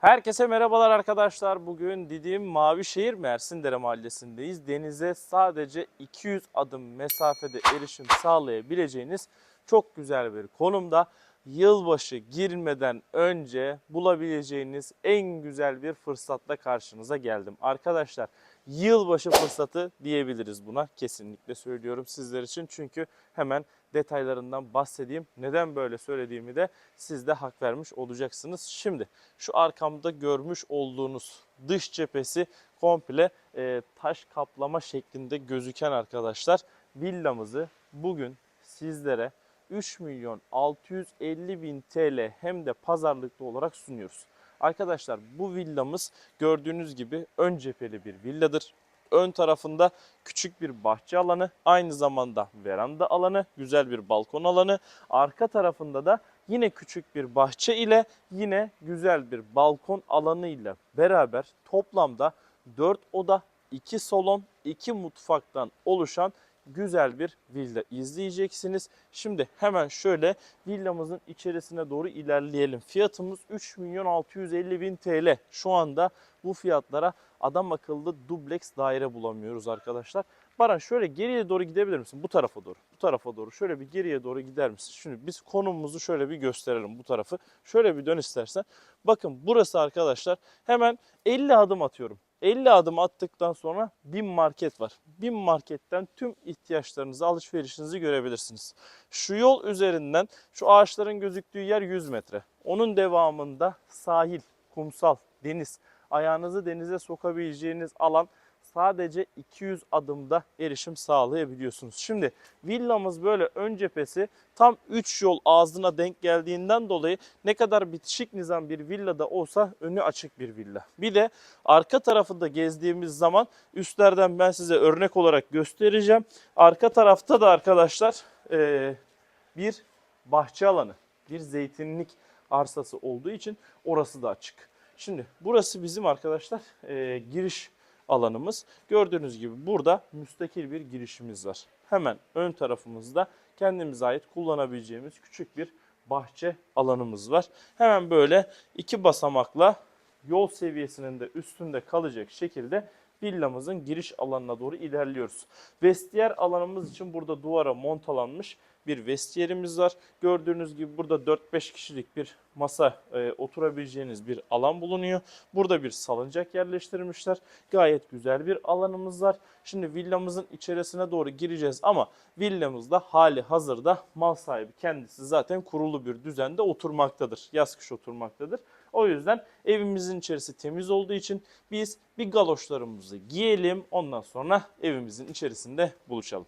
Herkese merhabalar arkadaşlar. Bugün Didim Mavişehir Mersindere Mahallesi'ndeyiz. Denize sadece 200 adım mesafede erişim sağlayabileceğiniz çok güzel bir konumda. Yılbaşı girmeden önce bulabileceğiniz en güzel bir fırsatla karşınıza geldim. Arkadaşlar yılbaşı fırsatı diyebiliriz buna. Kesinlikle söylüyorum sizler için. Çünkü hemen detaylarından bahsedeyim. Neden böyle söylediğimi de siz de hak vermiş olacaksınız. Şimdi şu arkamda görmüş olduğunuz dış cephesi komple e, taş kaplama şeklinde gözüken arkadaşlar villamızı bugün sizlere 3 milyon 650 bin TL hem de pazarlıklı olarak sunuyoruz. Arkadaşlar bu villamız gördüğünüz gibi ön cepheli bir villadır. Ön tarafında küçük bir bahçe alanı, aynı zamanda veranda alanı, güzel bir balkon alanı. Arka tarafında da yine küçük bir bahçe ile yine güzel bir balkon alanı ile beraber toplamda 4 oda, 2 salon, 2 mutfaktan oluşan güzel bir villa izleyeceksiniz. Şimdi hemen şöyle villamızın içerisine doğru ilerleyelim. Fiyatımız 3 milyon 650 bin TL. Şu anda bu fiyatlara adam akıllı dubleks daire bulamıyoruz arkadaşlar. Baran şöyle geriye doğru gidebilir misin? Bu tarafa doğru. Bu tarafa doğru. Şöyle bir geriye doğru gider misin? Şimdi biz konumumuzu şöyle bir gösterelim bu tarafı. Şöyle bir dön istersen. Bakın burası arkadaşlar hemen 50 adım atıyorum. 50 adım attıktan sonra bin market var. Bin marketten tüm ihtiyaçlarınızı, alışverişinizi görebilirsiniz. Şu yol üzerinden şu ağaçların gözüktüğü yer 100 metre. Onun devamında sahil, kumsal, deniz, ayağınızı denize sokabileceğiniz alan sadece 200 adımda erişim sağlayabiliyorsunuz. Şimdi villamız böyle ön cephesi tam 3 yol ağzına denk geldiğinden dolayı ne kadar bitişik nizam bir villada olsa önü açık bir villa. Bir de arka tarafında gezdiğimiz zaman üstlerden ben size örnek olarak göstereceğim. Arka tarafta da arkadaşlar eee, bir bahçe alanı, bir zeytinlik arsası olduğu için orası da açık. Şimdi burası bizim arkadaşlar eee, giriş alanımız. Gördüğünüz gibi burada müstakil bir girişimiz var. Hemen ön tarafımızda kendimize ait kullanabileceğimiz küçük bir bahçe alanımız var. Hemen böyle iki basamakla yol seviyesinin de üstünde kalacak şekilde villamızın giriş alanına doğru ilerliyoruz. Vestiyer alanımız için burada duvara montalanmış bir vestiyerimiz var. Gördüğünüz gibi burada 4-5 kişilik bir masa e, oturabileceğiniz bir alan bulunuyor. Burada bir salıncak yerleştirmişler. Gayet güzel bir alanımız var. Şimdi villamızın içerisine doğru gireceğiz ama villamızda hali hazırda mal sahibi kendisi zaten kurulu bir düzende oturmaktadır. Yaz kış oturmaktadır. O yüzden evimizin içerisi temiz olduğu için biz bir galoşlarımızı giyelim. Ondan sonra evimizin içerisinde buluşalım.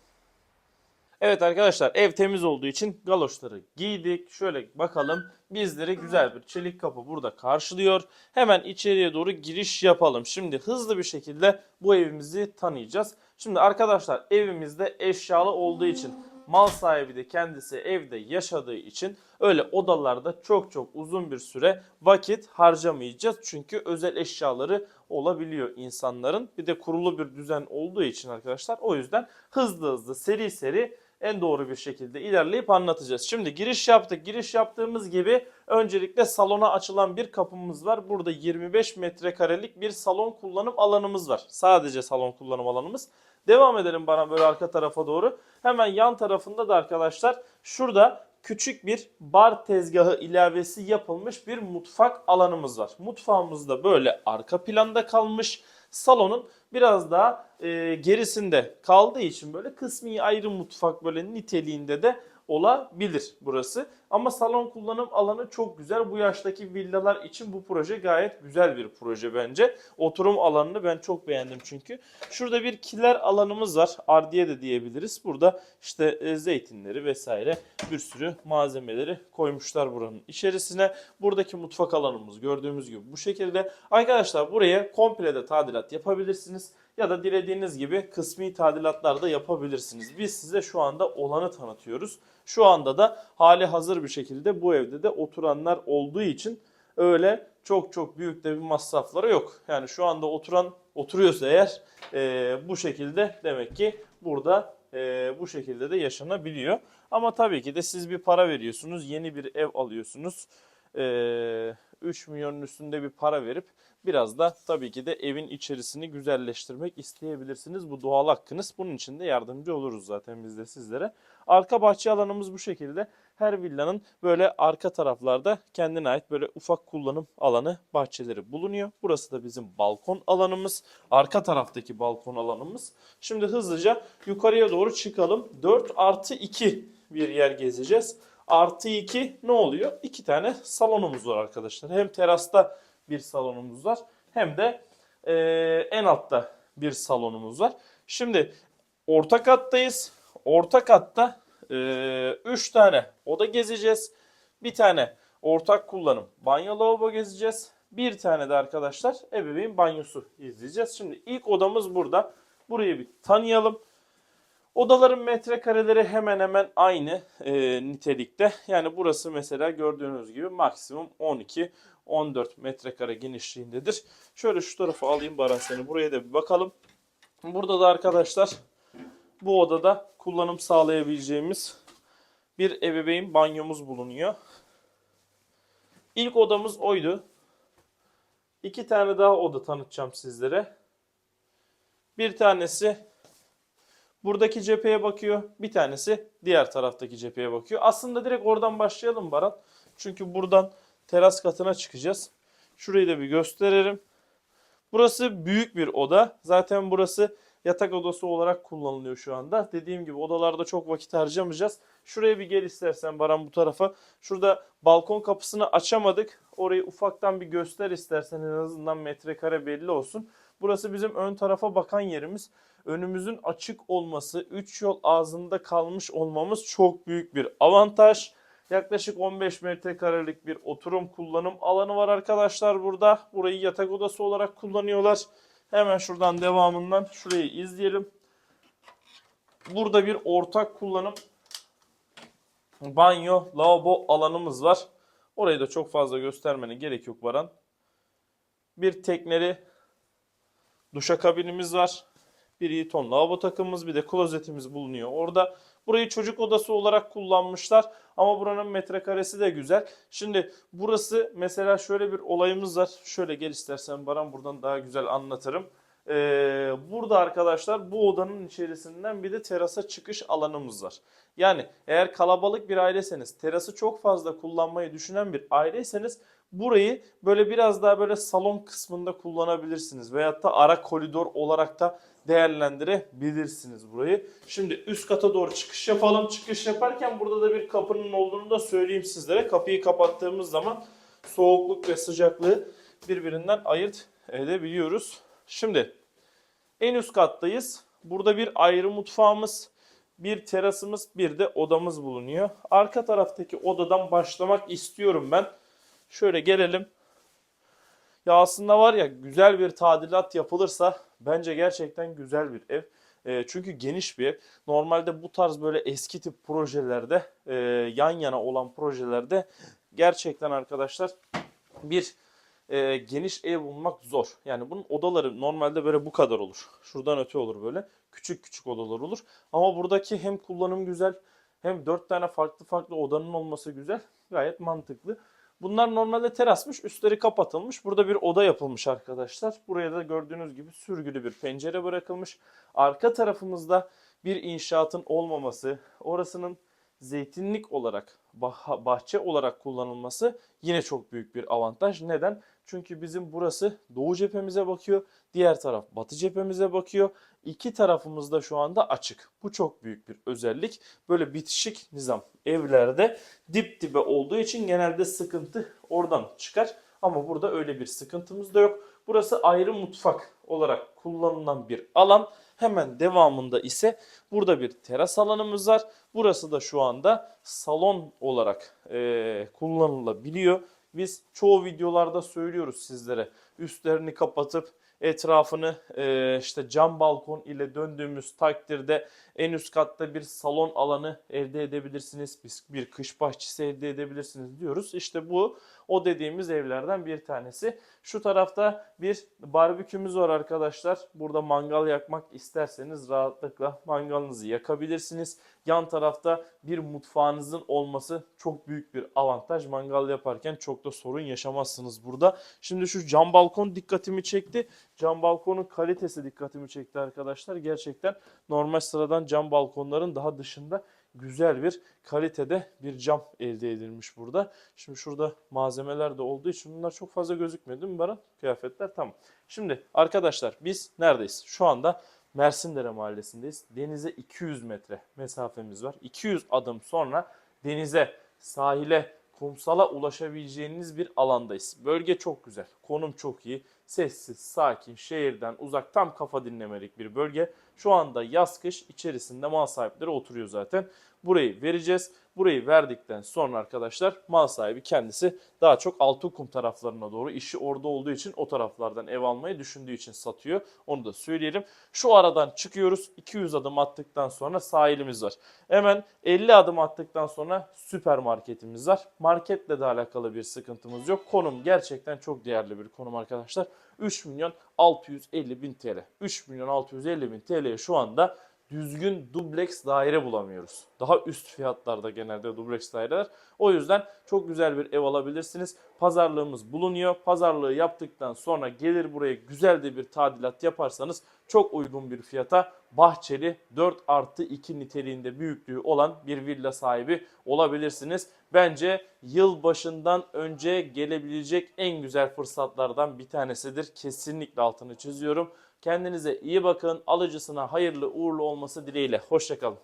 Evet arkadaşlar ev temiz olduğu için galoşları giydik. Şöyle bakalım bizleri güzel bir çelik kapı burada karşılıyor. Hemen içeriye doğru giriş yapalım. Şimdi hızlı bir şekilde bu evimizi tanıyacağız. Şimdi arkadaşlar evimizde eşyalı olduğu için mal sahibi de kendisi evde yaşadığı için öyle odalarda çok çok uzun bir süre vakit harcamayacağız. Çünkü özel eşyaları olabiliyor insanların. Bir de kurulu bir düzen olduğu için arkadaşlar o yüzden hızlı hızlı seri seri en doğru bir şekilde ilerleyip anlatacağız. Şimdi giriş yaptık. Giriş yaptığımız gibi öncelikle salona açılan bir kapımız var. Burada 25 metrekarelik bir salon kullanım alanımız var. Sadece salon kullanım alanımız. Devam edelim bana böyle arka tarafa doğru. Hemen yan tarafında da arkadaşlar şurada küçük bir bar tezgahı ilavesi yapılmış bir mutfak alanımız var. Mutfağımız da böyle arka planda kalmış. Salonun biraz daha e, gerisinde kaldığı için böyle kısmi ayrı mutfak böyle niteliğinde de olabilir burası. Ama salon kullanım alanı çok güzel. Bu yaştaki villalar için bu proje gayet güzel bir proje bence. Oturum alanını ben çok beğendim çünkü. Şurada bir kiler alanımız var. Ardiye de diyebiliriz. Burada işte e, zeytinleri vesaire bir sürü malzemeleri koymuşlar buranın içerisine. Buradaki mutfak alanımız gördüğümüz gibi bu şekilde. Arkadaşlar buraya komple de tadilat yapabilirsiniz ya da dilediğiniz gibi kısmi tadilatlar da yapabilirsiniz. Biz size şu anda olanı tanıtıyoruz. Şu anda da hali hazır bir şekilde bu evde de oturanlar olduğu için öyle çok çok büyük de bir masrafları yok. Yani şu anda oturan oturuyorsa eğer e, bu şekilde demek ki burada e, bu şekilde de yaşanabiliyor. Ama tabii ki de siz bir para veriyorsunuz, yeni bir ev alıyorsunuz. e, 3 milyonun üstünde bir para verip biraz da tabii ki de evin içerisini güzelleştirmek isteyebilirsiniz. Bu doğal hakkınız. Bunun için de yardımcı oluruz zaten biz de sizlere. Arka bahçe alanımız bu şekilde. Her villanın böyle arka taraflarda kendine ait böyle ufak kullanım alanı bahçeleri bulunuyor. Burası da bizim balkon alanımız. Arka taraftaki balkon alanımız. Şimdi hızlıca yukarıya doğru çıkalım. 4 artı 2 bir yer gezeceğiz. Artı 2 ne oluyor? 2 tane salonumuz var arkadaşlar. Hem terasta bir salonumuz var hem de eee, en altta bir salonumuz var. Şimdi orta kattayız. Orta katta 3 tane oda gezeceğiz. Bir tane ortak kullanım banyo lavabo gezeceğiz. Bir tane de arkadaşlar ebeveyn banyosu izleyeceğiz. Şimdi ilk odamız burada. Burayı bir tanıyalım. Odaların metrekareleri hemen hemen aynı e, nitelikte. Yani burası mesela gördüğünüz gibi maksimum 12-14 metrekare genişliğindedir. Şöyle şu tarafa alayım Baran seni. Buraya da bir bakalım. Burada da arkadaşlar bu odada kullanım sağlayabileceğimiz bir ebeveyn banyomuz bulunuyor. İlk odamız oydu. İki tane daha oda tanıtacağım sizlere. Bir tanesi buradaki cepheye bakıyor. Bir tanesi diğer taraftaki cepheye bakıyor. Aslında direkt oradan başlayalım Baran. Çünkü buradan teras katına çıkacağız. Şurayı da bir gösterelim. Burası büyük bir oda. Zaten burası yatak odası olarak kullanılıyor şu anda. Dediğim gibi odalarda çok vakit harcamayacağız. Şuraya bir gel istersen Baran bu tarafa. Şurada balkon kapısını açamadık. Orayı ufaktan bir göster istersen en azından metrekare belli olsun. Burası bizim ön tarafa bakan yerimiz. Önümüzün açık olması, 3 yol ağzında kalmış olmamız çok büyük bir avantaj. Yaklaşık 15 metrekarelik bir oturum kullanım alanı var arkadaşlar burada. Burayı yatak odası olarak kullanıyorlar. Hemen şuradan devamından şurayı izleyelim. Burada bir ortak kullanım banyo, lavabo alanımız var. Orayı da çok fazla göstermene gerek yok Baran. Bir tekneli duşakabinimiz var. Bir Eton lavabo takımımız bir de klozetimiz bulunuyor orada. Burayı çocuk odası olarak kullanmışlar ama buranın metrekaresi de güzel. Şimdi burası mesela şöyle bir olayımız var. Şöyle gel istersen Baran buradan daha güzel anlatırım. Ee, burada arkadaşlar bu odanın içerisinden bir de terasa çıkış alanımız var. Yani eğer kalabalık bir aileseniz, terası çok fazla kullanmayı düşünen bir aileyseniz burayı böyle biraz daha böyle salon kısmında kullanabilirsiniz. Veyahut da ara koridor olarak da değerlendirebilirsiniz burayı. Şimdi üst kata doğru çıkış yapalım. Çıkış yaparken burada da bir kapının olduğunu da söyleyeyim sizlere. Kapıyı kapattığımız zaman soğukluk ve sıcaklığı birbirinden ayırt edebiliyoruz. Şimdi en üst kattayız. Burada bir ayrı mutfağımız, bir terasımız, bir de odamız bulunuyor. Arka taraftaki odadan başlamak istiyorum ben. Şöyle gelelim. Ya aslında var ya güzel bir tadilat yapılırsa bence gerçekten güzel bir ev. E, çünkü geniş bir ev. Normalde bu tarz böyle eski tip projelerde e, yan yana olan projelerde gerçekten arkadaşlar bir e, geniş ev bulmak zor. Yani bunun odaları normalde böyle bu kadar olur. Şuradan öte olur böyle. Küçük küçük odalar olur. Ama buradaki hem kullanım güzel hem dört tane farklı farklı odanın olması güzel. Gayet mantıklı. Bunlar normalde terasmış. Üstleri kapatılmış. Burada bir oda yapılmış arkadaşlar. Buraya da gördüğünüz gibi sürgülü bir pencere bırakılmış. Arka tarafımızda bir inşaatın olmaması, orasının zeytinlik olarak, bah- bahçe olarak kullanılması yine çok büyük bir avantaj. Neden? Çünkü bizim burası doğu cephemize bakıyor. Diğer taraf batı cephemize bakıyor. İki tarafımız da şu anda açık. Bu çok büyük bir özellik. Böyle bitişik nizam evlerde dip dibe olduğu için genelde sıkıntı oradan çıkar. Ama burada öyle bir sıkıntımız da yok. Burası ayrı mutfak olarak kullanılan bir alan. Hemen devamında ise burada bir teras alanımız var. Burası da şu anda salon olarak eee, kullanılabiliyor. Biz çoğu videolarda söylüyoruz sizlere. Üstlerini kapatıp etrafını e, işte cam balkon ile döndüğümüz takdirde en üst katta bir salon alanı elde edebilirsiniz. Biz bir kış bahçesi elde edebilirsiniz diyoruz. İşte bu o dediğimiz evlerden bir tanesi. Şu tarafta bir barbekümüz var arkadaşlar. Burada mangal yakmak isterseniz rahatlıkla mangalınızı yakabilirsiniz. Yan tarafta bir mutfağınızın olması çok büyük bir avantaj. Mangal yaparken çok da sorun yaşamazsınız burada. Şimdi şu cam balkon dikkatimi çekti. Cam balkonun kalitesi dikkatimi çekti arkadaşlar. Gerçekten normal sıradan cam balkonların daha dışında güzel bir kalitede bir cam elde edilmiş burada. Şimdi şurada malzemeler de olduğu için bunlar çok fazla gözükmüyor değil mi Baran? Kıyafetler tamam. Şimdi arkadaşlar biz neredeyiz? Şu anda Mersindere mahallesindeyiz. Denize 200 metre mesafemiz var. 200 adım sonra denize, sahile, kumsala ulaşabileceğiniz bir alandayız. Bölge çok güzel. Konum çok iyi. Sessiz, sakin, şehirden uzak tam kafa dinlemelik bir bölge. Şu anda yaz kış içerisinde mal sahipleri oturuyor zaten. Burayı vereceğiz. Burayı verdikten sonra arkadaşlar mal sahibi kendisi daha çok Altınkum taraflarına doğru işi orada olduğu için o taraflardan ev almayı düşündüğü için satıyor. Onu da söyleyelim. Şu aradan çıkıyoruz. 200 adım attıktan sonra sahilimiz var. Hemen 50 adım attıktan sonra süpermarketimiz var. Marketle de alakalı bir sıkıntımız yok. Konum gerçekten çok değerli bir konum arkadaşlar. 3 milyon 650 bin TL. 3 milyon 650 bin TL'ye şu anda düzgün dubleks daire bulamıyoruz. Daha üst fiyatlarda genelde dubleks daireler. O yüzden çok güzel bir ev alabilirsiniz. Pazarlığımız bulunuyor. Pazarlığı yaptıktan sonra gelir buraya güzel de bir tadilat yaparsanız çok uygun bir fiyata bahçeli 4 artı 2 niteliğinde büyüklüğü olan bir villa sahibi olabilirsiniz. Bence yıl başından önce gelebilecek en güzel fırsatlardan bir tanesidir. Kesinlikle altını çiziyorum. Kendinize iyi bakın. Alıcısına hayırlı uğurlu olması dileğiyle. Hoşçakalın.